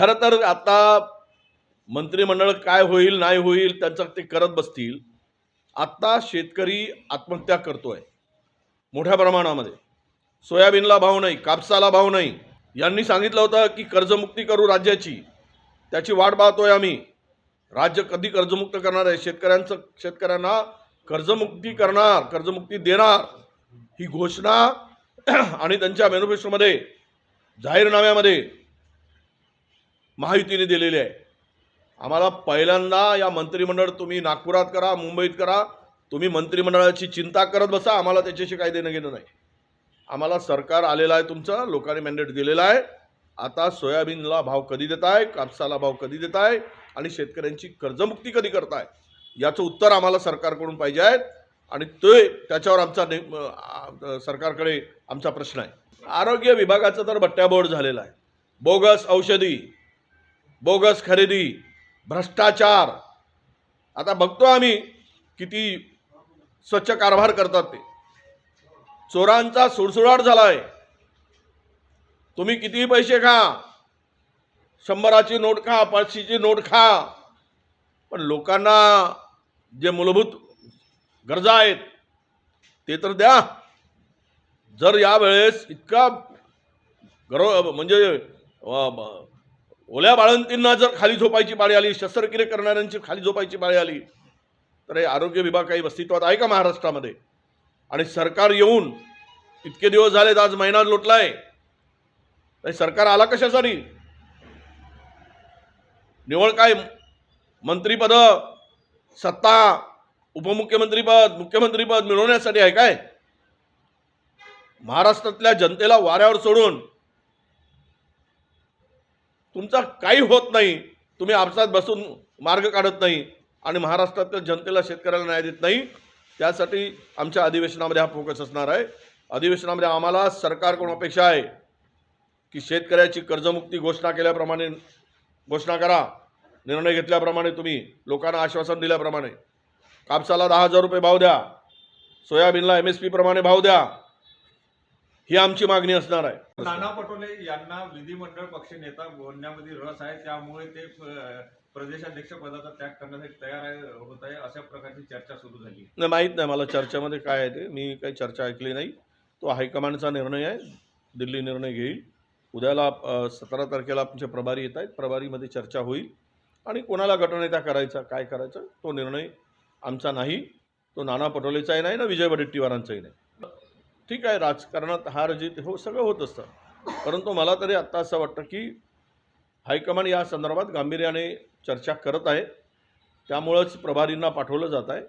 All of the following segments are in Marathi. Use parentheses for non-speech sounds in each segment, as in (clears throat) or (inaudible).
खरं तर आता मंत्रिमंडळ काय होईल नाही होईल त्यांचं ते करत बसतील. आत्ता शेतकरी आत्महत्या करतो आहे मोठ्या प्रमाणामध्ये. सोयाबीनला भाव नाही कापसाला भाव नाही. यांनी सांगितलं होतं की कर्जमुक्ती करू राज्याची. त्याची वाट पाहतोय आम्ही. राज्य कधी कर्जमुक्त करणार आहे? शेतकऱ्यांचं शेतकऱ्यांना कर्जमुक्ती करणार कर्जमुक्ती देणार ही घोषणा (clears throat) आणि त्यांच्या मॅनिफेस्टोमध्ये जाहीरनाम्यामध्ये महायुतीने दिलेली आहे. आम्हाला पहिल्यांदा या मंत्रिमंडळ तुम्ही नागपुरात करा मुंबईत करा. तुम्ही मंत्रिमंडळाची चिंता करत बसा आम्हाला त्याच्याशी काही देणं घेणं नाही. आम्हाला सरकार आलेलं आहे तुमचं लोकांनी मॅन्डेट दिलेलं आहे. आता सोयाबीनला भाव कधी देताय कापसाला भाव कधी देताय आणि शेतकऱ्यांची कर्जमुक्ती कधी करताय? याचं उत्तर आम्हाला सरकारकडून पाहिजे आहे. आणि ते त्याच्यावर आमचा ने सरकारकडे आमचा प्रश्न आहे. आरोग्य विभागाचं तर बट्ट्याबोर्ड झालेला आहे. बोगस औषधी बोगस खरेदी भ्रष्टाचार. आता बघतो आम्ही किती स्वच्छ कारभार करतात ते. चोरांचा सुडसुडाट झाला आहे तुम्ही कितीही पैसे खा. शंभराची नोट खा पाचशेची नोट खा. पण लोकांना जे मूलभूत गरजा आहेत ते तर द्या. जर यावेळेस इतका गर्व म्हणजे ओल्या बाळंतींना जर खाली झोपायची पाळी आली शस्त्रक्रिया करणाऱ्यांची खाली झोपायची पाळी आली तर हे आरोग्य विभाग काही अस्तित्वात आहे का महाराष्ट्रामध्ये? आणि सरकार येऊन इतके दिवस झालेत आज महिना लोटलाय. सरकार आला कशासाठी? निवळ काय मंत्रीपद सत्ता उपमुख्यमंत्रीपद मुख्यमंत्रीपद मिळवण्यासाठी आहे काय? महाराष्ट्रातल्या जनतेला वाऱ्यावर सोडून तुमचा काही होत नाही. तुम्ही आपसात बसून मार्ग काढत नाही आणि महाराष्ट्रातल्या जनतेला शेतकऱ्याला न्याय देत नाही. त्यासाठी आमच्या अधिवेशनामध्ये हा फोकस असणार आहे. अधिवेशनामध्ये आम्हाला सरकारकडून अपेक्षा आहे की शेतकऱ्याची कर्जमुक्ती घोषणा केल्याप्रमाणे घोषणा करा. निर्णय घेतल्याप्रमाणे तुम्ही लोकांना आश्वासन दिल्याप्रमाणे. कापसाला दहा हजार रुपये भाव द्या. सोयाबीनला एम एस पी प्रमाणे भाव द्या. ही आमची मागणी असणार आहे. नाना पटोले यांना विधिमंडळ पक्ष नेता बनण्यामध्ये रस आहे त्यामुळे ते प्रदेशाध्यक्ष पदाचा त्याग करण्यासाठी तयार आहे होत आहे अशा प्रकारची चर्चा सुरू झाली. नाही माहीत नाही मला चर्चेमध्ये काय आहे ते. मी काही चर्चा ऐकली नाही. तो हायकमांडचा निर्णय आहे. दिल्ली निर्णय घेईल. उद्याला सतरा तारखेला आमचे प्रभारी येत आहेत. प्रभारीमध्ये चर्चा होईल. आणि कोणाला गटनेता करायचा काय करायचं तो निर्णय आमचा नाही. तो नाना पटोलेचाही नाही ना विजय वडेट्टीवारांचाही नाही. ठीक आहे राजकारणात हार जीत हो सगळं होत असतं. परंतु मला तरी आत्ता असं वाटतं की हायकमांड या संदर्भात गांभीर्याने चर्चा करत आहे. त्यामुळंच प्रभारींना पाठवलं जात आहे.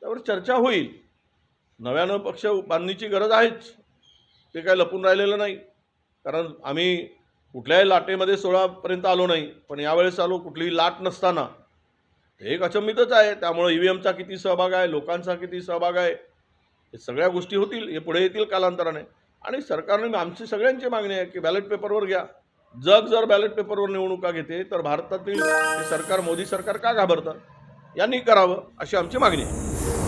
त्यावर चर्चा होईल. नव्यानं पक्ष बांधणीची गरज आहेच. ते काय लपून राहिलेलं नाही. कारण आम्ही कुठल्याही लाटेमध्ये सोळापर्यंत आलो नाही. पण यावेळेस आलो कुठलीही लाट नसताना. हे एक अचंबितच आहे. त्यामुळे ई व्ही एमचा किती सहभाग आहे लोकांचा किती सहभाग आहे हे सगळ्या गोष्टी होतील हे पुढे येतील कालांतराने. आणि सरकारने आमची सगळ्यांची मागणी आहे की बॅलेट पेपरवर घ्या. जग जर बॅलेट पेपरवर निवडणुका घेते तर भारतातील सरकार मोदी सरकार का घाबरतं? यांनी करावं अशी आमची मागणी आहे.